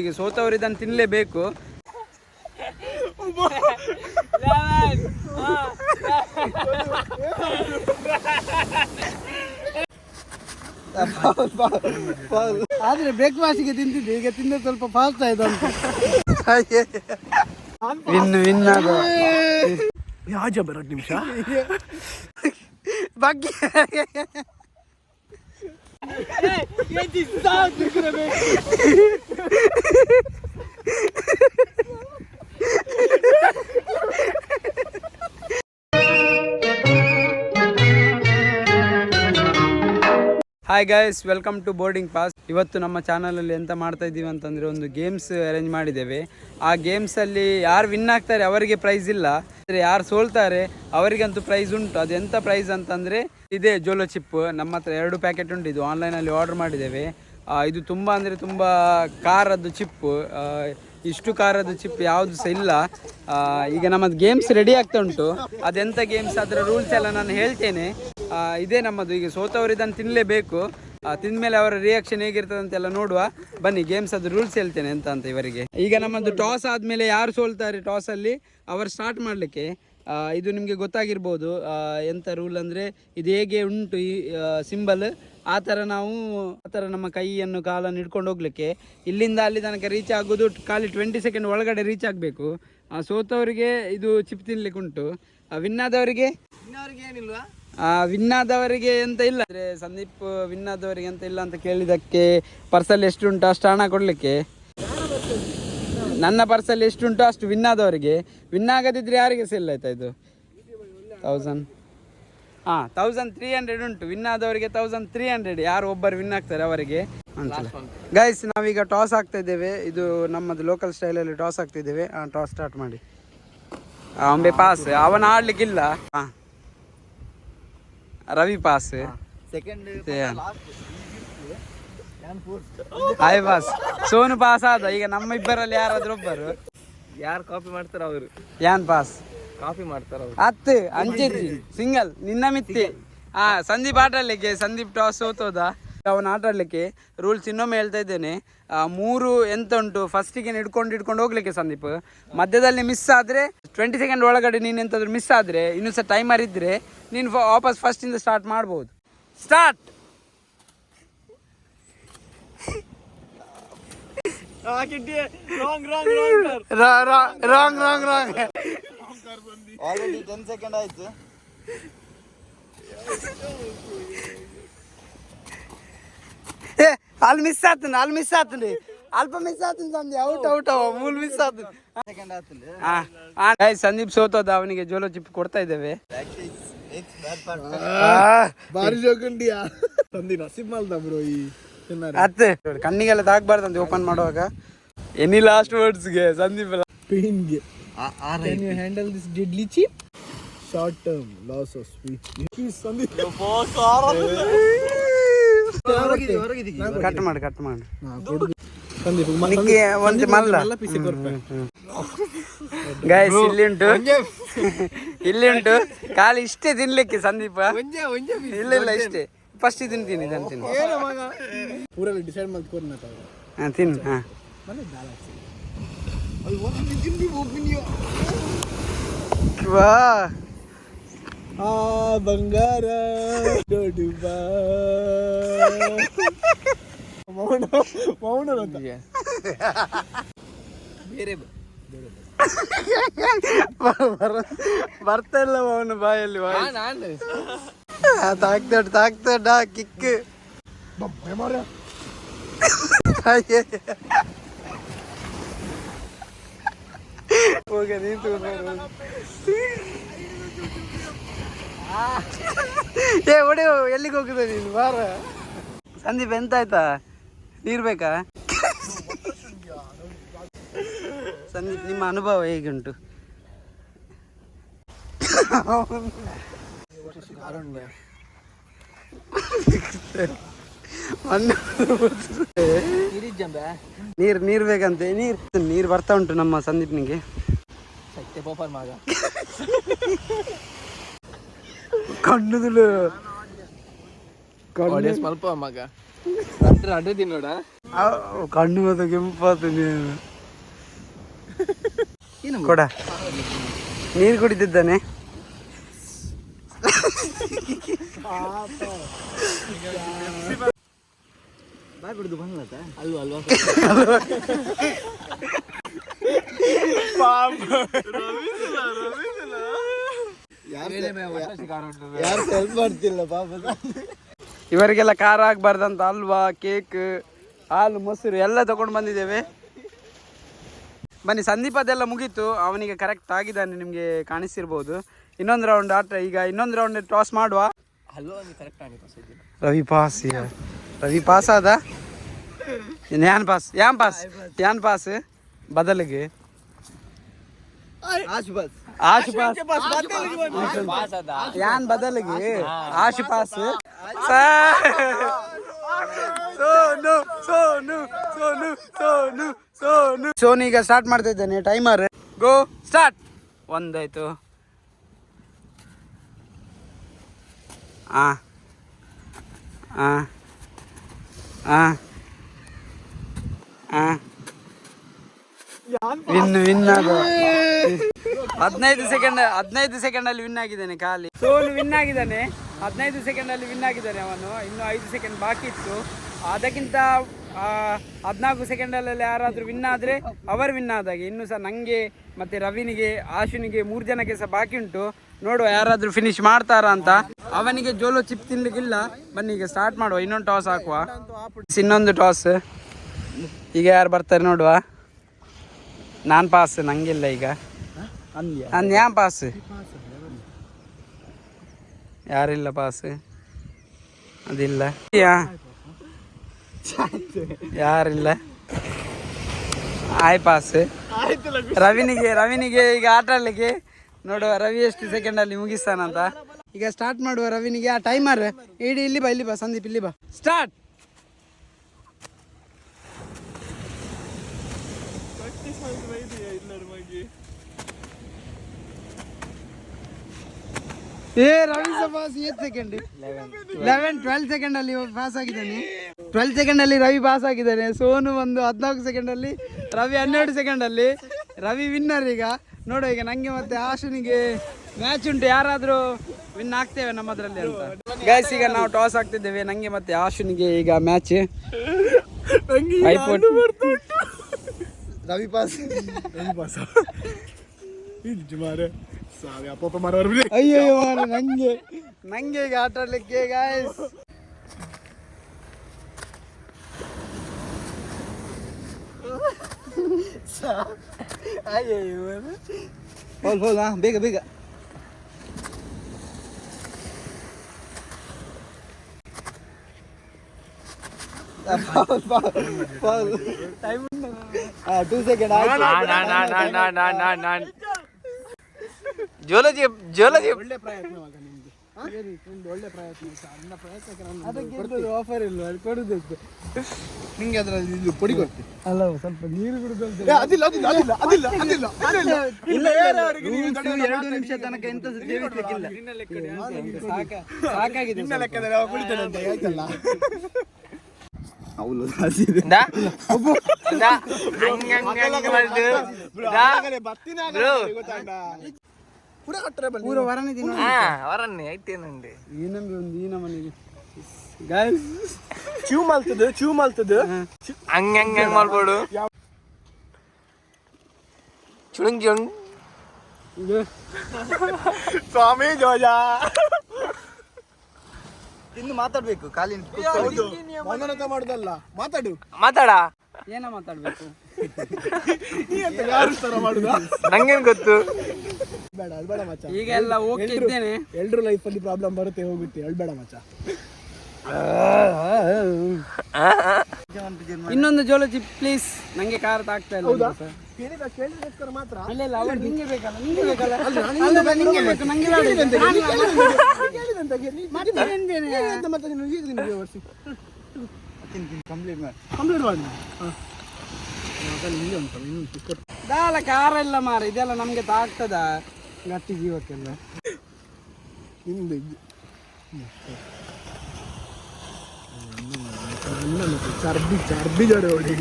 ಈಗ ಸೋತವರು ಇದನ್ನು ತಿನ್ಲೇಬೇಕು. ಆದ್ರೆ ಬ್ರೇಕ್ಫಾಸ್ಟ್ಗೆ ತಿಂತಿದ್ದೆ ಈಗ ತಿಂದ ಸ್ವಲ್ಪ ಫಾಸ್ಟ್ ಆಯ್ತು ಅಂತ ವಿನ್ ವಿನ್ ಅದು ಯಾಜ ಬರೋದು ನಿಮಿಷ? ಬಗ್ಗೆ. Hi guys welcome to boarding pass ಇವತ್ತು ನಮ್ಮ ಚಾನಲಲ್ಲಿ ಎಂತ ಮಾಡ್ತಾ ಇದ್ದೀವಿ ಅಂತಂದರೆ ಒಂದು ಗೇಮ್ಸ್ ಅರೇಂಜ್ ಮಾಡಿದ್ದೇವೆ. ಆ ಗೇಮ್ಸಲ್ಲಿ ಯಾರು ವಿನ್ ಆಗ್ತಾರೆ ಅವರಿಗೆ ಪ್ರೈಸ್ ಇಲ್ಲ. ಆದರೆ ಯಾರು ಸೋಲ್ತಾರೆ ಅವರಿಗಂತೂ ಪ್ರೈಸ್ ಉಂಟು. ಅದು ಎಂಥ ಪ್ರೈಸ್ ಅಂತಂದರೆ ಇದೇ ಜೋಲೋ ಚಿಪ್ ನಮ್ಮ ಹತ್ರ ಎರಡು ಪ್ಯಾಕೆಟ್ ಉಂಟು. ಇದು ಆನ್ಲೈನಲ್ಲಿ ಆರ್ಡರ್ ಮಾಡಿದ್ದೇವೆ. ಇದು ತುಂಬ ಅಂದರೆ ತುಂಬ ಕಾರದ್ದು ಚಿಪ್ಪು ಇಷ್ಟು ಕಾರದ್ದು ಚಿಪ್ ಯಾವುದು ಸಹ ಇಲ್ಲ. ಈಗ ನಮ್ಮದು ಗೇಮ್ಸ್ ರೆಡಿ ಆಗ್ತಾ ಉಂಟು. ಅದೆಂಥ ಗೇಮ್ಸ್ ಅದರ ರೂಲ್ಸ್ ಎಲ್ಲ ನಾನು ಹೇಳ್ತೇನೆ. ಇದೇ ನಮ್ಮದು. ಈಗ ಸೋತವರು ಇದನ್ನು ತಿನ್ನಲೇಬೇಕು ತಿಂದಮೇಲೆ ಅವರ ರಿಯಾಕ್ಷನ್ ಹೇಗಿರ್ತದೆ ಅಂತೆಲ್ಲ ನೋಡುವ. ಬನ್ನಿ ಗೇಮ್ಸ್ ಅದು ರೂಲ್ಸ್ ಹೇಳ್ತೇನೆ ಎಂತ ಅಂತ ಇವರಿಗೆ. ಈಗ ನಮ್ಮದು ಟಾಸ್ ಆದಮೇಲೆ ಯಾರು ಸೋಲ್ತಾರೆ ಟಾಸಲ್ಲಿ ಅವರು ಸ್ಟಾರ್ಟ್ ಮಾಡಲಿಕ್ಕೆ. ಇದು ನಿಮಗೆ ಗೊತ್ತಾಗಿರ್ಬೋದು ಎಂಥ ರೂಲ್ ಅಂದರೆ ಇದು ಹೇಗೆ ಉಂಟು ಈ ಸಿಂಬಲ್ ಆ ಥರ ನಾವು ಆ ಥರ ನಮ್ಮ ಕೈಯನ್ನು ಕಾಲನ್ನು ಹಿಡ್ಕೊಂಡು ಹೋಗ್ಲಿಕ್ಕೆ. ಇಲ್ಲಿಂದ ಅಲ್ಲಿ ತನಕ ರೀಚ್ ಆಗೋದು ಖಾಲಿ ಟ್ವೆಂಟಿ ಸೆಕೆಂಡ್ ಒಳಗಡೆ ರೀಚ್ ಆಗಬೇಕು. ಸೋತವರಿಗೆ ಇದು ಚಿಪ್ ತಿನ್ಲಿಕ್ಕೆ ಉಂಟು. ವಿನ್ ಆದವರಿಗೆ? ಏನಿಲ್ವಾ? ವಿನ್ ಆದವರಿಗೆ ಎಂತ ಇಲ್ಲ. ಅಂದ್ರೆ ಸಂದೀಪ್ ವಿನ್ ಆದವರಿಗೆ ಎಂತ ಇಲ್ಲ ಅಂತ ಕೇಳಿದಕ್ಕೆ ಪರ್ಸಲ್ಲಿ ಎಷ್ಟು ಉಂಟು ಅಷ್ಟು ಹಣ ಕೊಡ್ಲಿಕ್ಕೆ. ನನ್ನ ಪರ್ಸಲ್ಲಿ ಎಷ್ಟು ಉಂಟು ಅಷ್ಟು ವಿನ್ ಆದವರಿಗೆ. ವಿನ್ ಆಗದಿದ್ರೆ ಯಾರಿಗೆ ಸೆಲ್ ಆಯ್ತಾ ಇದು? ತೌಸಂಡ್ ಹಾಂ ತೌಸಂಡ್ ತ್ರೀ ಹಂಡ್ರೆಡ್ ಉಂಟು. ವಿನ್ ಆದವರಿಗೆ ತೌಸಂಡ್ ತ್ರೀ ಹಂಡ್ರೆಡ್ ಯಾರು ಒಬ್ಬರು ವಿನ್ ಆಗ್ತಾರೆ ಅವರಿಗೆ? ಗೈಸ್ ನಾವೀಗ ಟಾಸ್ ಆಗ್ತಾ ಇದ್ದೇವೆ. ಇದು ನಮ್ಮದು ಲೋಕಲ್ ಸ್ಟೈಲಲ್ಲಿ ಟಾಸ್ ಆಗ್ತಾ ಇದ್ದೇವೆ. ಹಾಂ ಟಾಸ್ ಸ್ಟಾರ್ಟ್ ಮಾಡಿ. ಅವನ್ ಪಾಸ್ ಅವನ ಆಡ್ಲಿಕ್ಕಿಲ್ಲ. ಹಾಂ Ravi pass second hi boss Sonu pass ಆದ. ಈಗ ನಮ್ಮ ಇಬ್ಬರಲ್ಲಿ ಯಾರಾದ್ರೂ ಒಬ್ಬರು? ಯಾರು ಕಾಪಿ ಮಾಡ್ತಾರ ಅವರು. ಯಾನ್ ಪಾಸ್ ಕಾಪಿ ಮಾಡ್ತಾರ ಅವರು. ಹತ್ತು ಸಿಂಗಲ್ ನಿನ್ನ ಮಿತ್ತಿ. ಹಾ ಸಂದೀಪ್ ಆಟಾಡ್ಲಿಕ್ಕೆ ಸಂದೀಪ್ ಟಾಸ್ ಸೋತೋದ. ಅವನ ಆಟಾಡ್ಲಿಕ್ಕೆ ರೂಲ್ಸ್ ಇನ್ನೊಮ್ಮೆ ಹೇಳ್ತಾ ಇದ್ದೇನೆ. ಮೂರು ಎಂತ ಉಂಟು ಫಸ್ಟಿಗೆ ಹಿಡ್ಕೊಂಡು ಹಿಡ್ಕೊಂಡು ಹೋಗ್ಲಿಕ್ಕೆ ಸಂದೀಪ್. ಮಧ್ಯದಲ್ಲಿ ಮಿಸ್ ಆದ್ರೆ ಟ್ವೆಂಟಿ ಸೆಕೆಂಡ್ ಒಳಗಡೆ ನೀನು ಎಂತಾದ್ರು ಮಿಸ್ ಆದ್ರೆ ಇನ್ನು ಸಹ ಟೈಮರ್ ಇದ್ರೆ ನೀನು ವಾಪಸ್ ವಾಪಸ್ ಫಸ್ಟಿಂದ ಸ್ಟಾರ್ಟ್ ಮಾಡ್ಬೋದು. Start wrong wrong wrong wrong wrong wrong already ten second ಆಯ್ತು. ಏ ಅಲ್ಲಿ ಮಿಸ್ ಆತನ ಅಲ್ಲಿ ಮಿಸ್ ಆತನ ಅಲ್ಪ ಮಿಸ್ ಆತನ ಸಂದಿ ಔಟ್ ಔಟ್ ಅವ ಮೂಲ್ ಮಿಸ್ ಆತನ. ಸೆಕೆಂಡ್ ಸಂದೀಪ್ ಸೋತೋದ ಅವನಿಗೆ ಜೋಲೋ ಚಿಪ್ ಕೊಡ್ತಾ ಇದ್ದೇವೆ. ಬಾರಿ ಜೋಕಂಡಿಯಾ ಸಂದಿ ನಸೀಬ್ ಮಾಲ್ದ ಬ್ರೋ ಈ? ಅತ್ತೆ ಕಣ್ಣಿಗೆಲ್ಲ ಅಂತ ಓಪನ್ ಮಾಡುವಾಗ. ಎನಿ ಲಾಸ್ಟ್ ವರ್ಡ್ಸ್ಗೆ ಸಂದೀಪ್ ಎಲ್ಲ. ಪೇನ್ಗೆ can you handle this deadly chip short term loss of speech Sandeep cut ಮಾಡಿ ಕಟ್ ಮಾಡಿ. ಸಂದೀಪ್ ನಿಕ್ಕೆ ಒಂದು ಮಲ್ಲ. ಗೈಸ್ ಇಲ್ಲಿ ಉಂಟು ಇಲ್ಲಿ ಉಂಟು ಕಾಲು ಇಷ್ಟೇ ತಿನ್ಲಿಕ್ಕೆ ಸಂದೀಪ. ಇಲ್ಲ ಇಲ್ಲ ಇಷ್ಟೇ. ಫಸ್ಟ್ ತಿಂತೀನಿ ಇದನ್ನು ತಿನ್ನು. ಊರಲ್ಲಿ ಡಿಸೈಡ್ ಮಾಡ್ಕೊಂಡು ನಾ ಹಾ ತಿನ್ನು ಹಾಂ. ವಾ. ಆ ಬಂಗಾರ ದೊಡ್ಡ ಮೌನ ಮೌನ ಅಂತ ಬೇರೆ ಬರ್ತಾ ಇಲ್ಲ ಅವನು ಬಾಯಲ್ಲಿ ನಾನು. ತಾಕ್ತಡ್ ಡಾ ಕಿಕ್ ಹೋಗ ನೀನು ಏ ಹೊಡೆ ಎಲ್ಲಿಗೆ ಹೋಗಿದೆ ನೀನು? ಬಾರ. ಸಂದೀಪ್ ಎಂತ ಆಯ್ತಾ ನೀರು ಬೇಕಾ? ಸಂದೀಪ್, ನಿಮ್ಮ ಅನುಭವ ಹೇಗುಂಟು? ನೀರು ನೀರ್ ಬೇಕಂತೆ ನೀರ್ ನೀರ್ ಬರ್ತಾ ಉಂಟು ನಮ್ಮ ಸಂದೀಪ್ ನಿಂಗೆ. ಕಣ್ಣು ಮಗ ಕಣ್ಣುದುಲು ಸ್ವಲ್ಪ ಮಗ. ಎಂಟ್ರ ಅಡ್ಡ ತಿನ್ನೋಡ ಕಣ್ಣು ಮತ್ತು ಏನು ಕೊಡ. ನೀರು ಕುಡಿದಿದ್ದಾನೆ ಅಲ್ವಾ ಅಲ್ವಾ ಯಾರು ಹೆಲ್ಪ್ ಮಾಡ್ತಿಲ್ಲ ಪಾಪ ಇವರಿಗೆಲ್ಲ ಖಾರ ಆಗ್ಬಾರ್ದಂತ ಅಲ್ವಾ ಕೇಕ್ ಹಾಲು, ಮೊಸರು ಎಲ್ಲ ತಗೊಂಡು ಬಂದಿದ್ದೇವೆ. ಬನ್ನಿ ಸಂದೀಪ್ ಅದೆಲ್ಲ ಮುಗೀತು. ಅವನಿಗೆ ಕರೆಕ್ಟ್ ಆಗಿದ್ದಾನೆ ನಿಮಗೆ ಕಾಣಿಸಿರ್ಬೋದು ಇನ್ನೊಂದು ರೌಂಡ್ ಆಟ ಈಗ ಇನ್ನೊಂದು ರೌಂಡ್ ಟಾಸ್ ಮಾಡುವ. ರವಿ ಪಾಸ್. ರವಿ ಪಾಸ್ ಆದ? ಯಾನ್ ಪಾಸ್ ಯಾನ್ ಪಾಸ್ ಯಾನ್ ಪಾಸ್ ಬದಲಿಗೆ. ಆಶು ಪಾಸ್ ಯಾನ್ ಬದಲಿಗೆ? ಆಶು ಪಾಸ್ ಸೋನು ಸೋನು ಸೋನು ಸೋನು ಸೋನು ಸೋನು. ಈಗ ಸ್ಟಾರ್ಟ್ ಮಾಡ್ತಾ ಇದ್ದೇನೆ ಟೈಮರ್. ಗೋ, ಸ್ಟಾರ್ಟ್. ಒಂದಾಯ್ತು ಆ ಆ ಆ ಆ ವಿನ್ ವಿನ್ ಹದಿನೈದು ಸೆಕೆಂಡ್ ಹದಿನೈದು ಸೆಕೆಂಡ್ ಅಲ್ಲಿ ವಿನ್ ಆಗಿದ್ದಾನೆ, ಖಾಲಿ. ಸೋಲು ವಿನ್ ಆಗಿದ್ದಾನೆ. ಹದಿನೈದು ಸೆಕೆಂಡಲ್ಲಿ ವಿನ್ ಆಗಿದ್ದಾನೆ ಅವನು. ಇನ್ನು ಐದು ಸೆಕೆಂಡ್ ಬಾಕಿ ಇತ್ತು. ಅದಕ್ಕಿಂತ ಹದಿನಾಲ್ಕು ಸೆಕೆಂಡಲ್ಲಿ ಯಾರಾದರೂ ವಿನ್ ಆದರೆ ಅವರು ವಿನ್ ಆದಾಗೆ ಇನ್ನು ಸಹ ನನಗೆ ಮತ್ತು ರವಿನಿಗೆ ಆಶುನಿಗೆ ಮೂರು ಜನಕ್ಕೆ ಸಹ ಬಾಕಿ ಉಂಟು. ನೋಡುವ ಯಾರಾದರೂ ಫಿನಿಶ್ ಮಾಡ್ತಾರಾ ಅಂತ. ಅವನಿಗೆ ಜೋಲೋ ಚಿಪ್ ತಿನ್ಲಿಕ್ಕಿಲ್ಲ. ಬನ್ನಿ ಈಗ ಸ್ಟಾರ್ಟ್ ಮಾಡುವ. ಇನ್ನೊಂದು ಟಾಸ್ ಹಾಕುವ. ಇನ್ನೊಂದು ಟಾಸ್ ಈಗ ಯಾರು ಬರ್ತಾರೆ ನೋಡುವ. ನಾನು ಪಾಸ್ ನಂಗಿಲ್ಲ ಈಗ. ನಾನು ಪಾಸ್ ಯಾರಿಲ್ಲ ಪಾಸ್ ಅದಿಲ್ಲ. ಯಾರಿಲ್ಲ? ಆಯ್ ಪಾಸ್ ರವಿನಿಗೆ ರವಿನಿಗೆ ಈಗ ಆಟ ಆಡ್ಲಿಕ್ಕೆ. ನೋಡುವ, ರವಿ ಎಷ್ಟು ಸೆಕೆಂಡ್ ಅಲ್ಲಿ ಮುಗಿಸ್ತಾನಂತ. ಈಗ ಸ್ಟಾರ್ಟ್ ಮಾಡುವ ರವಿನಿಗೆ. ಆ ಟೈಮರ್ ಇಡಿ, ಇಲ್ಲಿ ಬಾ ಇಲ್ಲಿ ಬಾ, ಸಂದೀಪ್, ಇಲ್ಲಿ ಬಾ. ಸ್ಟಾರ್ಟ್ ಏ Ravi pass eight second eleven twelve second ಅಲ್ಲಿ ಪಾಸ್ ಆಗಿದ್ದಾನೆ. ಟ್ವೆಲ್ ಸೆಕೆಂಡ್ ಅಲ್ಲಿ ರವಿ ಪಾಸ್ ಆಗಿದ್ದಾನೆ. ಸೋನು ಒಂದು ಹದಿನಾಲ್ಕು ಸೆಕೆಂಡ್ ಅಲ್ಲಿ ರವಿ ಹನ್ನೆರಡು ಸೆಕೆಂಡ್ ಅಲ್ಲಿ. ರವಿ ವಿನ್ನರ್ ಈಗ. ನೋಡು ಈಗ ನಂಗೆ ಮತ್ತೆ ಆಶುನಿಗೆ ಮ್ಯಾಚ್ ಉಂಟು. ಯಾರಾದ್ರೂ ವಿನ್ ಆಗ್ತೇವೆ ನಮ್ಮದ್ರಲ್ಲಿ ಅಂತ. ಗೈಸ್ ಈಗ ನಾವು ಟಾಸ್ ಆಗ್ತಿದ್ದೇವೆ. ನಂಗೆ ಮತ್ತೆ ಆಶುನಿಗೆ ಈಗ match Ravi pass Ravi pass ಇದು ಸಾವಿ ಅಪ್ಪ ಮಾರವ್ರು ಬಿಡಿ. ಅಯ್ಯೋ ಮಾರ್ರೆ, ನಂಗೆ. ನಂಗೆ ಈಗ ಆಟ ಆಡ್ಲಿಕ್ಕೆ ಗಾಯ್ಸ್ ಹೋಲ್ ಹೋಲ್ ಹಾ ಬೇಗ ಬೇಗ. ಟೂ ಸೆಕೆಂಡ್ ಜೋಲಜಿ ಜ್ಯೋಲಜಿ ಒಳ್ಳೆ ಪ್ರಯತ್ನ ನಿಮಗೆ ಒಳ್ಳೆ ಪ್ರಯತ್ನ ಸಣ್ಣ ಆಫರ್ ಇಲ್ಲ ಅದು ಕೊಡುದು ನಿಂಗೆ ಅದರಲ್ಲಿ ಇದು ಪುಡಿ ಕೊಡ್ತೀನಿ ಅಲ್ಲ ಸ್ವಲ್ಪ ನೀರು ಅದಿಲ್ಲ ಅದಿಲ್ಲ ಅದಿಲ್ಲ ಅದಿಲ್ಲ ಅದಿಲ್ಲ ಅದಿಲ್ಲ. ಇಲ್ಲ ಬೇರೆಯವರಿಗೆ ನೀವು ದೊಡ್ಡ ಎರಡು ನಿಮಿಷ ತನಕ ಎಂತ ಸಾಕಾಗಿದೆ ನಿನ್ನ ಲೆಕ್ಕದಲ್ಲಿ ಅವ ಕುಡಿತಾನೆ ಅಂತ ಆಯ್ತಲ್ಲ ಅವಳು ಹಸಿದೆ. ಬತ್ತಿನ ಪೂರ ಕಟ್ಟರೆ ಪೂರ ವರನೆ ದಿನ. ಐತೇನುಂಡು ಒಂದು ಈ ನಮ್ಮನೆಗೆ ಗಾಯ್ಸ್ ಚೂ ಮಲ್ತದು ಚೂ ಮಲ್ತದು. ಹಂಗ ಹಂಗ ಹಂಗ ಮಾಡ್ಬೋಡು ಚುಳುಂಗಿ ಸ್ವಾಮಿ ಜೋಜ ಇನ್ನು ಮಾತಾಡ್ಬೇಕು ಕಾಲಿನ ಮಾಡುದಲ್ಲ. ಮಾತಾಡು. ಮಾತಾಡ. ಏನ ಮಾತಾಡ್ಬೇಕು? ನೀ ಅಂತ ಯಾರು ತರ ಮಾಡುದ? ನಂಗೇನ್ ಗೊತ್ತು? ಬೇಡ ಮಚ್ಚ. ಈಗ ಎಲ್ಲ ಓಕೆ ಇದ್ದೇನೆ ಲೈಫ್ ಅಲ್ಲಿ ಪ್ರಾಬ್ಲಮ್ ಬರುತ್ತೆ ಹೋಗುತ್ತೆ ಹೇಳ್ಬೇಡ ಮಚ್ಚ. ಇನ್ನೊಂದು ಜೋಳ ಚಿಪ್ ಪ್ಲೀಸ್ ನಂಗೆ ಕಾರ್ ತಾಗ್ತಾ ಇಲ್ಲ ಸರ್? ಕೇಳಿದ ಕೇಳಿದಕ್ಕೋಸ್ಕರ ಮಾತ್ರ. ಇಲ್ಲ ಇಲ್ಲ ಅವ್ರು ನಿಂಗೆ ಬೇಕಲ್ಲ ನಿಂಗೆ ಬೇಕಲ್ಲ. ಅಲ್ಲ, ನಿಂಗೆ ನಿಂಗೆ ಬೇಕು ನಂಗೆ ಬೇಡ. ಕೇಳಿದಂತೆ, ನೀನು ನಾನು- ಕೇಳಿದಂತೆ, ನೀನು- ಮತ್ತೆ ಎಂತೇನೆ? ನೀನು ಎಂತ ಮತ್ತೆ ನೀನು ಈಗ ನಿನಗೆ ವಿವರಿಸಿ. ಕಂಪ್ಲೀಟ್ ಮಾಡಿ. ಹಾ. ಅದ್ರಲ್ಲಿ ಹಿಂಗೆ ಉಂಟಲ್ಲ, ಇನ್ನೊಂದು ಚಿಕ್ಕ ದಾಲ ಖಾರ ಇಲ್ಲ ಮಾರ ಇದೆಲ್ಲ ನಮ್ಗೆ ತಾಗ್ತದ ಗಟ್ಟಿ ಜೀವಕ್ಕೆಲ್ಲ. ನಿಂದು ಇದು. ಅನ್ನ ಮತ್ತೆ ಚರ್ಬಿ ಚರ್ಬಿ ಜಾಡು ಹೊಡಿ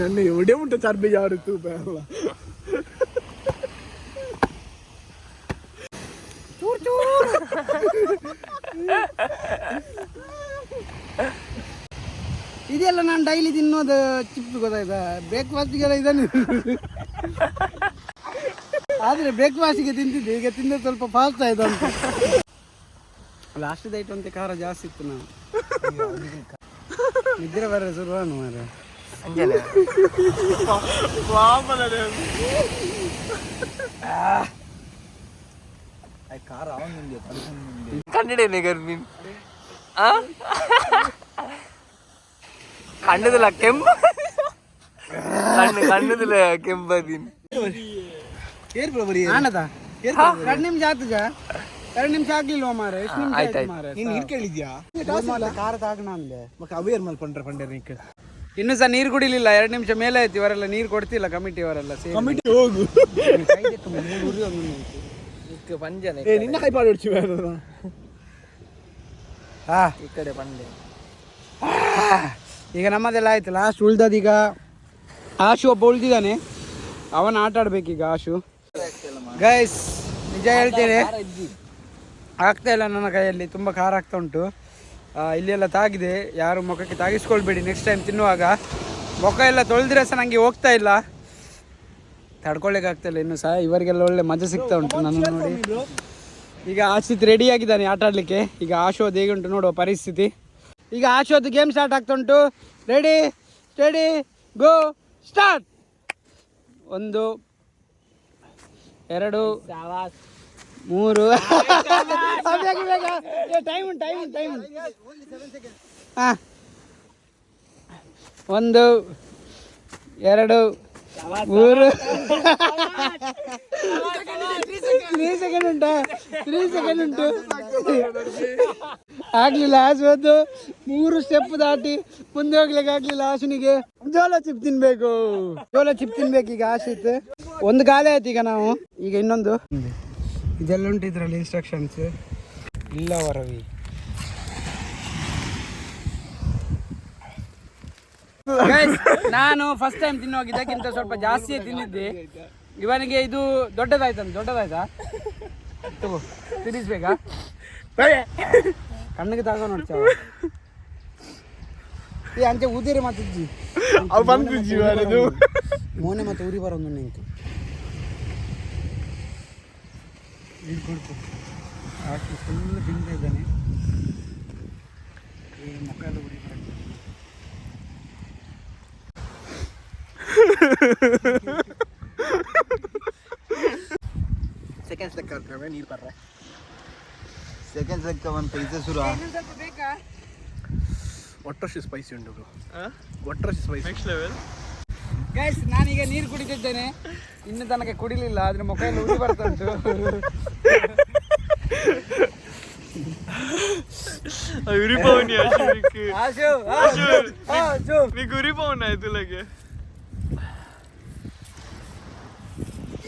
ನನ್ನ ಎವಡೆ ಉಂಟು ಚರ್ಬಿ ಜಾಡು ತೂಪ ಎಲ್ಲ ಇದೆಲ್ಲ ನಾನು ಡೈಲಿ ತಿನ್ನೋದು ಚಿಪ್ಸ್ ಗೊತ್ತಾಯ್ತಾ ಬ್ರೇಕ್ಫಾಸ್ಟ್ಗೆಲ್ಲ ಇದನ್ನು ಆದರೆ ಬ್ರೇಕ್ಫಾಸ್ಟ್ಗೆ ತಿಂತಿದ್ದೆ ಈಗ ತಿಂದರೆ ಸ್ವಲ್ಪ ಫಾಸ್ಟ್ ಆಯಿತು ಅಂತ. ಲಾಸ್ಟ್ ಐಟು ಅಂತ ಖಾರ ಜಾಸ್ತಿ ಇತ್ತು ನಾನು ನಿದ್ರೆ ಬರ ಶುರುವಾನು ಮಾರ ಖಾರ ಅವನಿಂದ ಕನ್ನಡ ಗರ್ಮಿನ್ ಮೀನ್ கண்ணுதுல கெம்ப கண்ணு கண்ணுதுல ಕೆಂಬದಿನ್ ಏರ್ಪುಳ ಬರಿ ಆನದಾ ಏರ್ಪುಳ ಎರಡು ನಿಮಿಷ ಆತುಜ ಎರಡು ನಿಮಿಷ ಆಗ್ಲಿಲ್ವಾ ಮಾರ ಎಷ್ಟು ನಿಮಿಷ ಆಯ್ತು ಮಾರ ನೀನು ಹಿಡ್ಕೇಳಿದ್ಯಾ ಕಾರ ತಾಗಣ ಅಂದೆ ಮತ್ತೆ ಅವೇರ್ ಮೇಲೆ ಪಂಡ್ರೆ ಪಂಡ್ರೆ ನಿಕ್ಕ ಇನ್ನು ಸಹ ನೀರು ಕುಡಿಲಿಲ್ಲ ಎರಡು ನಿಮಿಷ ಮೇಲೆ ಆಯ್ತು ಇವರೆಲ್ಲ ನೀರು ಕೊಡ್ತಿಲ್ಲ ಕಮಿಟಿ ಅವರೆಲ್ಲ ಸೇರಿ ಕಮಿಟಿ ಹೋಗು ಪಂಜನೆ ನಿನ್ನ ಕೈ ಪಾಡು ಹಿಡ್ಚಿ ಬೇಡ ಈ ಕಡೆ ಪಂಜೆ ಈಗ ನಮ್ಮದೆಲ್ಲ ಆಯ್ತು. ಲಾಸ್ಟ್ ಉಳ್ದದೀಗ ಆಶು ಒಬ್ಬ ಉಳ್ದಿದ್ದಾನೆ. ಅವನ ಆಟ ಆಡ್ಬೇಕೀಗ ಆಶು. ಗೈಸ್ ನಿಜ ಹೇಳ್ತೇನೆ, ಆಗ್ತಾ ಇಲ್ಲ ನನ್ನ ಕೈಯಲ್ಲಿ. ತುಂಬ ಖಾರ ಆಗ್ತಾ ಉಂಟು. ಇಲ್ಲೆಲ್ಲ ತಾಗಿದೆ. ಯಾರು ಮುಖಕ್ಕೆ ತಾಗಿಸ್ಕೊಳ್ಬೇಡಿ. ನೆಕ್ಸ್ಟ್ ಟೈಮ್ ತಿನ್ನುವಾಗ ಮುಖ ಎಲ್ಲ ತೊಳೆದ್ರೆ ಸಹ ನನಗೆ ಹೋಗ್ತಾ ಇಲ್ಲ. ತಡ್ಕೊಳ್ಳಿಕ್ಕಾಗ್ತಾಯಿಲ್ಲ ಇನ್ನು ಸಹ ಇವರಿಗೆಲ್ಲ ಒಳ್ಳೆ ಮಜಾ ಸಿಗ್ತಾ ಉಂಟು ನನ್ನ ನೋಡಿ. ಈಗ ಆಶಿತ್ ರೆಡಿ ಆಗಿದ್ದಾನೆ ಆಟ ಆಡಲಿಕ್ಕೆ. ಈಗ ಆಶೋದ್ ಹೇಗೆ ಉಂಟು ನೋಡುವ ಪರಿಸ್ಥಿತಿ. ಈಗ ಆಶೋದ್ ಗೇಮ್ ಸ್ಟಾರ್ಟ್ ಆಗ್ತಾ ಉಂಟು ರೆಡಿ ಸ್ಟಡಿ ಗೋ ಸ್ಟಾರ್ಟ್ ಒಂದು ಎರಡು ಮೂರು. ಬೇಗ ಬೇಗ ಟೈಮ್ ಟೈಮ್ ಟೈಮ್ ಹಾಂ ಒಂದು ಎರಡು ಮೂರು. ತ್ರೀ ಸೆಕೆಂಡ್ ಉಂಟಾ? ತ್ರೀ ಸೆಕೆಂಡ್ ಉಂಟು. ಆಗ್ಲಿಲ್ಲ ಆಸು ಮೂರು ಸ್ಟೆಪ್ ದಾಟಿ ಮುಂದೆ ಹೋಗ್ಲಿಕ್ಕೆ ಆಗ್ಲಿಲ್ಲ ಆಸುನಿಗೆ ಜೋಲ ಚಿಪ್ ತಿನ್ಬೇಕು. ಜೋಲ ಚಿಪ್ ತಿನ್ಬೇಕು ಈಗ ಆಸೆ ಇತ್ತು ಒಂದು ಗಾಲೆ ಆಯ್ತು ಈಗ ನಾವು. ಈಗ ಇನ್ನೊಂದು. ಇದೆಲ್ಲ ಉಂಟು ಇದರಲ್ಲಿ ಇನ್ಸ್ಟ್ರಕ್ಷನ್ಸ್ ಇಲ್ಲ ವರವಿ. ನಾನು ಫಸ್ಟ್ ಟೈಮ್ ತಿನ್ನುವಾಗ ಇದಕ್ಕಿಂತ ಸ್ವಲ್ಪ ಜಾಸ್ತಿಯೇ ತಿಂದಿದ್ದೆ. ಇವನಿಗೆ ಇದು ದೊಡ್ಡದಾಯ್ತಂತ ದೊಡ್ಡದಾಯ್ತಾ? ತಗೋ ತಿನ್ನಿಸ್ಬೇಕಾ? ಕಣ್ಣಿಗೆ ತಗೋ ನೋಡ್ಚಾವ ಈ ಅಂಚೆ ಅವು ಬಂದು ಜೀವನದು ಮೋನೆ ಮತ್ತೆ ಉರಿ ಬರೋದು ನಿಂತು. ಫುಲ್ ತಿಂತ ಇದ್ದಾನೆ ಈ ಮುಖ ಎಲ್ಲ ಉರಿ ಬರೋದು ಸೆಕೆಂಡ್ಸ್ ಲೆಕ್ಕ ಹಾಕ್ತೇವೆ ನೀರು ಬರ್ರೆ ಸೆಕೆಂಡ್ಸ್ ಲೆಕ್ಕ ಒಂದು ಪೈಸೆ ಸುರ ಒಟ್ಟಷ್ಟು ಸ್ಪೈಸಿ ಉಂಟು bro. ಒಟ್ಟಷ್ಟು ಸ್ಪೈಸಿ ನೆಕ್ಸ್ಟ್ ಲೆವೆಲ್ ಗೈಸ್ ನಾನೀಗ ನೀರು ಕುಡಿತಿದ್ದೇನೆ. ಇನ್ನು ತನಕ ಕುಡಿಲಿಲ್ಲ ಆದ್ರೆ ಮುಖ ಎಲ್ಲ ಉರಿ ಬರ್ತಾ ಉಂಟು ಆಶು, ಆಶು, ಆಶು.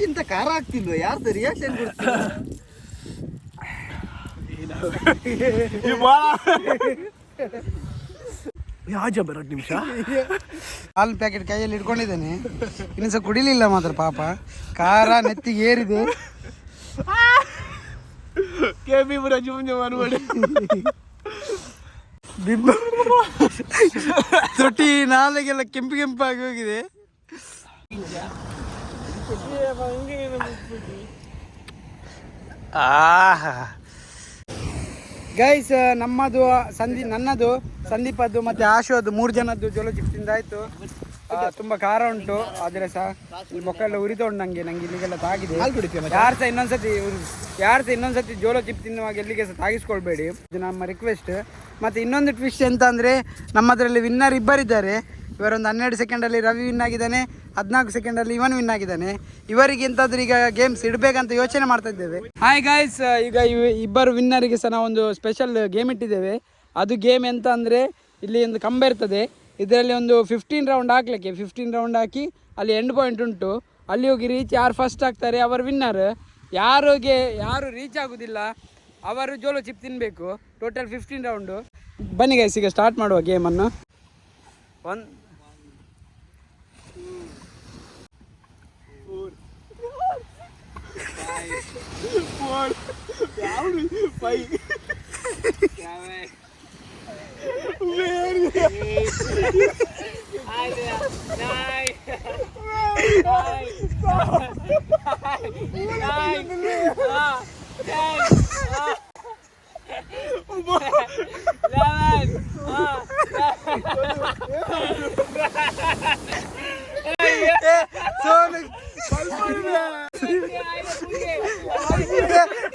ಇಂತ ಖಾರ ಆಗ್ತಿಲ್ವ? ಯಾರ್ದು ರಿಯಾಕ್ಷನ್ ಯಾಜ ಬರೋದು ನಿಮಿಷ? ಹಾಲು ಪ್ಯಾಕೆಟ್ ಕೈಯಲ್ಲಿ ಇಟ್ಕೊಂಡಿದ್ದೇನೆ. ಇನ್ನು ಸಹ ಕುಡಿಲಿಲ್ಲ ಮಾತ್ರ ಪಾಪ. ಖಾರ ನೆತ್ತಿಗೆ ಏರಿದೆ. ಕೆ ಬಿ ರಜು ಮುಂಜೆ ಮನುಗಡೆ ಬಿಂಬ. ತೊಟ್ಟಿ ನಾಲೆಗೆಲ್ಲ ಕೆಂಪು ಕೆಂಪಾಗಿ ಹೋಗಿದೆ. ಗೈಸ್ ನಮ್ಮದು ಸಂದಿ ನನ್ನದು ಸಂದೀಪದ್ದು ಮತ್ತೆ ಆಶೋದು ಮೂರು ಜನದ್ದು ಜೋಲ ಚಿಪ್ಸಿಂದ ಆಯ್ತು ತುಂಬಾ ಖಾರ ಉಂಟು. ಆದ್ರೆ ಸಹ ಈ ಮುಖ ಎಲ್ಲ ಉರಿತಾ ಉಂಟು ನಂಗೆ ನಂಗೆ ಇಲ್ಲಿಗೆಲ್ಲ ತಾಗಿದೆ ಯಾರು ಸಹ ಇನ್ನೊಂದ್ಸತಿ ಯಾರು ಸಹ ಇನ್ನೊಂದ್ಸತಿ ಜೋಳ ಚಿಪ್ ತಿನ್ನುವಾಗ ಎಲ್ಲಿಗೆ ಸಹ ತಾಗಿಸ್ಕೊಳ್ಬೇಡಿ. ಇದು ನಮ್ಮ ರಿಕ್ವೆಸ್ಟ್ ಮತ್ತೆ ಇನ್ನೊಂದು ಟ್ವಿಸ್ಟ್ ಎಂತ ಅಂದ್ರೆ ನಮ್ಮದ್ರಲ್ಲಿ ವಿನ್ನರ್ ಇಬ್ಬರಿದ್ದಾರೆ. ಇವರೊಂದು ಹನ್ನೆರಡು ಸೆಕೆಂಡಲ್ಲಿ ರವಿ ವಿನ್ ಆಗಿದ್ದಾನೆ ಹದಿನಾಲ್ಕು ಸೆಕೆಂಡಲ್ಲಿ ಇವನ್ ವಿನ್ ಆಗಿದ್ದಾನೆ. ಇವರಿಗೆ ಎಂತಾದ್ರೂ ಈಗ ಗೇಮ್ಸ್ ಇಡಬೇಕಂತ ಯೋಚನೆ ಮಾಡ್ತಾ ಇದ್ದೇವೆ. ಹಾಯ್ ಗಾಯ್ಸ್ ಈಗ ಇವ ಇಬ್ಬರು ವಿನ್ನರಿಗೆ ಸಹ ಒಂದು ಸ್ಪೆಷಲ್ ಗೇಮ್ ಇಟ್ಟಿದ್ದೇವೆ. ಅದು ಗೇಮ್ ಎಂತ ಅಂದರೆ ಇಲ್ಲಿ ಒಂದು ಕಂಬ ಇರ್ತದೆ. ಇದರಲ್ಲಿ ಒಂದು ಫಿಫ್ಟೀನ್ ರೌಂಡ್ ಹಾಕ್ಲಿಕ್ಕೆ ಫಿಫ್ಟೀನ್ ರೌಂಡ್ ಹಾಕಿ ಅಲ್ಲಿ ಎಂಡ್ ಪಾಯಿಂಟ್ ಉಂಟು. ಅಲ್ಲಿ ಹೋಗಿ ರೀಚ್ ಯಾರು ಫಸ್ಟ್ ಆಗ್ತಾರೆ ಅವರು ವಿನ್ನರ್ ಯಾರಿಗೆ ಯಾರು ರೀಚ್ ಆಗೋದಿಲ್ಲ ಅವರು ಜೋಲೋ ಚಿಪ್ ತಿನ್ನಬೇಕು ಟೋಟಲ್ ಫಿಫ್ಟೀನ್ ರೌಂಡು ಬನ್ನಿ ಗೈಸ್ ಈಗ ಸ್ಟಾರ್ಟ್ ಮಾಡುವ ಗೇಮನ್ನು ಒಂದು Por. Pai. Por. Calma, pai. Calma. Merda. Ai, Ai. Ai. Ai. Ai. Ai. Lemon! Ah!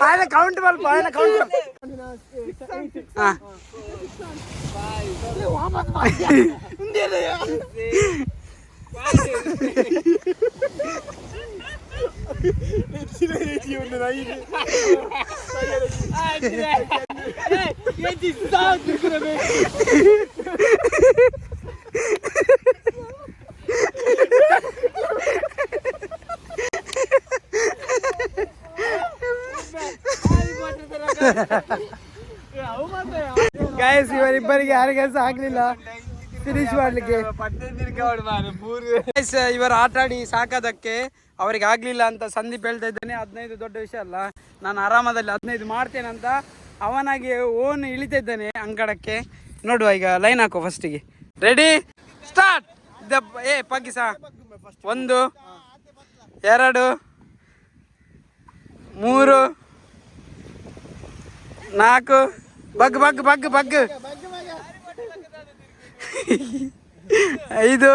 ఆయన కౌంట్ వాళ్ళు ఆయన కౌంట్ ಗೈಸ್ ಇವರಿಬ್ಬರಿಗೆ ಯಾರಿಗೆ ಕೆಲಸ ಆಗ್ಲಿಲ್ಲ. ಫಿನಿಶ್ ಮಾಡ್ಲಿಕ್ಕೆ. ಇವರು ಆಟ ಆಡಿ ಸಾಕೋದಕ್ಕೆ ಅವರಿಗೆ ಆಗ್ಲಿಲ್ಲ ಅಂತ ಸಂದೀಪ್ ಹೇಳ್ತಾ ಇದ್ದಾನೆ. ಹದಿನೈದು ದೊಡ್ಡ ವಿಷಯ ಅಲ್ಲ. ನಾನು ಆರಾಮದಲ್ಲಿ ಹದಿನೈದು ಮಾಡ್ತೇನಂತ ಅವನಾಗಿ ಓನ್ ಇಳಿತಾ ಇದ್ದಾನೆ ಅಂಗಡಕ್ಕೆ ನೋಡುವ ಈಗ ಲೈನ್ ಹಾಕೋ ಫಸ್ಟಿಗೆ ರೆಡಿ ಸ್ಟಾರ್ಟ್ ಏ ಪಗ್ಗಿ ಸಹ ಒಂದು, ಎರಡು, ಮೂರು, ನಾಲ್ಕು. ಬಗ್ ಬಗ್ ಬಗ್ ಬಗ್. ಐದು,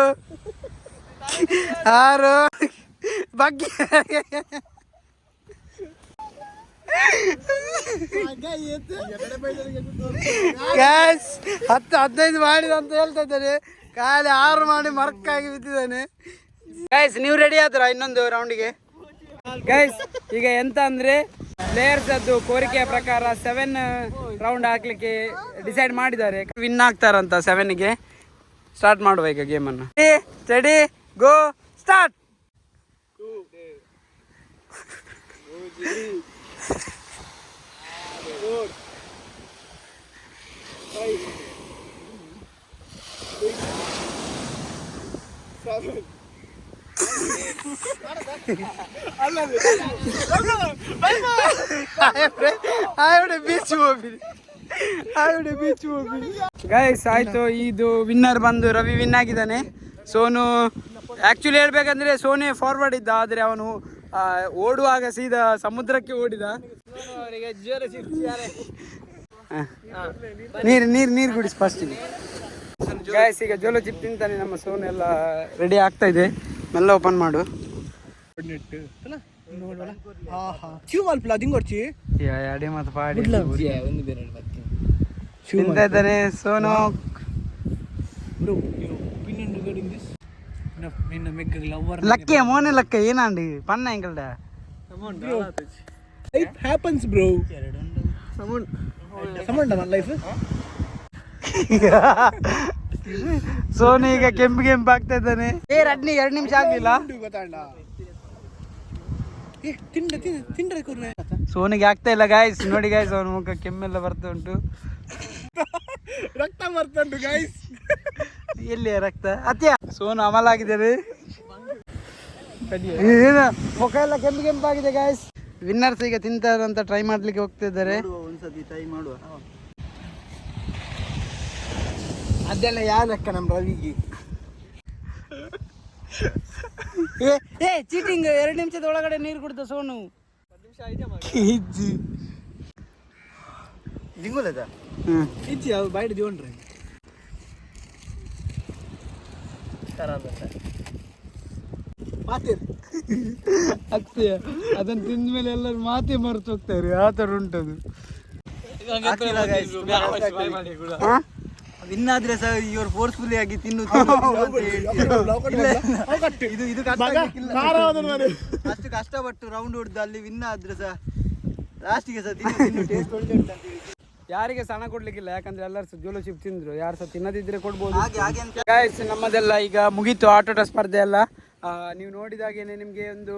ಆರು. ಬಗ್ಗಿ ಹತ್ತು, ಹದಿನೈದು ಮಾಡಿದ ಅಂತ ಹೇಳ್ತಾ ಇದ್ದಾನೆ. ಖಾಲಿ ಆರು ಮಾಡಿ ಮರಕ್ಕಾಗಿ ಬಿದ್ದಿದ್ದಾನೆ. ಗೈಸ್ ನೀವು ರೆಡಿ ಆದ್ರ ಇನ್ನೊಂದು ರೌಂಡಿಗೆ ಗೈಸ್ ಈಗ ಎಂತ ಅಂದ್ರೆ ಪ್ಲೇಯರ್ಸ್ ಅದು ಕೋರಿಕೆಯ ಪ್ರಕಾರ ಸೆವೆನ್ ರೌಂಡ್ ಹಾಕ್ಲಿಕ್ಕೆ ಡಿಸೈಡ್ ಮಾಡಿದ್ದಾರೆ. ವಿನ್ ಆಗ್ತಾರಂತ ಸೆವೆನ್ಗೆ ಸ್ಟಾರ್ಟ್ ಮಾಡುವ ಈಗ ಗೇಮನ್ನು steady go start Thank you. Guys ಆಯ್ತು ಇದು ವಿನ್ನರ್ ಬಂದು ರವಿ ವಿನ್ ಆಗಿದ್ದಾನೆ. ಸೋನು ಆಕ್ಚುಲಿ ಹೇಳ್ಬೇಕಂದ್ರೆ ಸೋನೆ ಫಾರ್ವರ್ಡ್ ಇದ್ದ ಆದರೆ ಅವನು ಓಡುವಾಗ ಸೀದಾ ಸಮುದ್ರಕ್ಕೆ ಓಡಿದ. ನೀರ್ ನೀರು ನೀರು ಕುಡಿಸಿ ಫಸ್ಟಿಗೆ ಗೈಸ್ ಈಗ ಜೋಲೋ ಚಿಪ್ ತಿಂತಾನೆ ನಮ್ಮ ಸೋನ್ ಎಲ್ಲ ರೆಡಿ ಆಗ್ತಾ ಇದೆ. ಮೆಲ್ಲ ಓಪನ್ ಮಾಡು. ಅಡಿ ಮತ್ತು ಪಾಡಿ. ಒಂದು ಬೇರೆ ತಿಂತಾ ಇದ್ದಾನೆ ಸೋನು. ಲಕ್ಕೆ ಮೋನೆ ಲಕ್ಕ ಏನಾಂಡಿ ಪನ್ನ ಎಂಗಲ್ಡ ಇಟ್ ಹ್ಯಾಪನ್ಸ್ ಬ್ರೋ ಸಮೌಂಡ್ ಸಮೌಂಡ್ ನನ್ನ ಲೈಫ್ ಸೋನು ಈಗ ಕೆಂಪು ಕೆಂಪು ಆಗ್ತಾ ಇದ್ದಾನೆ. ಏ ರಡ್ನಿ ಎರಡು ನಿಮಿಷ ಆಗ್ಲಿಲ್ಲ ಸೋನಿಗೆ ಆಗ್ತಾ ಇಲ್ಲ ಗಾಯ್ಸ್ ನೋಡಿ ಗಾಯ್ಸ್ ಅವನ ಮುಖ ಕೆಮ್ಮೆಲ್ಲ ಬರ್ತಾ ಉಂಟು. ರಕ್ತ ಬರ್ತಾ ಉಂಟು ಗಾಯ್ಸ್ ಎಲ್ಲಿ ರಕ್ತ? ಅತ್ಯ ಸೋನು ಅಮಲಾಗಿದ್ದಾರೆ ಏನು ಮುಖ ಎಲ್ಲ ಕೆಂಪು ಕೆಂಪಾಗಿದೆ ಗಾಯ್ಸ್ ವಿನ್ನರ್ಸ್ ಈಗ ತಿಂತಾರಂತ ಟ್ರೈ ಮಾಡ್ಲಿಕ್ಕೆ ಹೋಗ್ತಿದ್ದಾರೆ ಒಂದ್ಸತಿ ಟ್ರೈ ಮಾಡುವ. ಅದೆಲ್ಲ ಯಾನಕ್ಕ ನಮ್ ನಮ್ಮ ರವಿಗೆ? ಏ ಏ ಚೀಟಿಂಗ್ ಎರಡು ನಿಮಿಷದ ಒಳಗಡೆ ನೀರು ಕುಡ್ದ ಸೋನು. ಇಜ್ಜಿ. ಹ್ಮ್. ಇಚ್ಚಿ ಅವ್ರು ಬೈಡ್ ದಿವನ್ರಿ ಮಾತೀರ್. ಅತ್ತೆ ಅದನ್ನ ತಿಂದ ಮೇಲೆ ಎಲ್ಲರೂ ಮಾತೇ ಮರೆತು ಹೋಗ್ತಾರೆ ಆ ಥರ ಉಂಟದು. ವಿನ್ ಆದ್ರೆ ಸಹ ಇವರು ಫೋರ್ಸ್ಫುಲಿ ಆಗಿ ತಿನ್ನು ಇದು ಇದು. ಅಷ್ಟು ಕಷ್ಟಪಟ್ಟು ರೌಂಡ್ ಹೊಡೆದು ಅಲ್ಲಿ ವಿನ್ ಆದ್ರೆ ಸಹ ಲಾಸ್ಟಿಗೆ ಸಹ ತಿನ್ನು ಟೇಸ್ಟ್ ಒಳ್ಳೆ ಯಾರಿಗೆ ಸಣ್ಣ ಕೊಡ್ಲಿಕ್ಕಿಲ್ಲ ಯಾಕಂದ್ರೆ ಎಲ್ಲರೂ ಸಹ ಜೋಲೋ ಚಿಪ್ ತಿಂದ್ರು. ಯಾರು ಸಹ ತಿನ್ನದಿದ್ರೆ ಕೊಡ್ಬೋದು. ಹಾಗೆ ಹಾಗೆ ಅಂತ. ಗಾಯ್ಸ್ ನಮ್ಮದೆಲ್ಲ ಈಗ ಮುಗೀತು ಆಟೋಟ ಸ್ಪರ್ಧೆ ಎಲ್ಲ. ಆ, ನೀವು ನೋಡಿದಾಗೇನೆ ನಿಮಗೆ ಒಂದು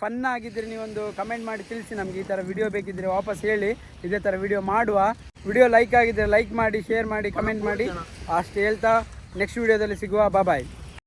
ಫನ್ ಆಗಿದ್ರೆ ನೀವೊಂದು ಕಮೆಂಟ್ ಮಾಡಿ ತಿಳಿಸಿ ನಮಗೆ ಈ ಥರ ವಿಡಿಯೋ ಬೇಕಿದ್ರೆ ವಾಪಸ್ ಹೇಳಿ. ಇದೇ ಥರ ವಿಡಿಯೋ ಮಾಡುವ. ವಿಡಿಯೋ ಲೈಕ್ ಆಗಿದ್ರೆ ಲೈಕ್ ಮಾಡಿ ಶೇರ್ ಮಾಡಿ ಕಮೆಂಟ್ ಮಾಡಿ. ಅಷ್ಟು ಹೇಳ್ತಾ ನೆಕ್ಸ್ಟ್ ವಿಡಿಯೋದಲ್ಲಿ ಸಿಗುವ. ಬಾಯ್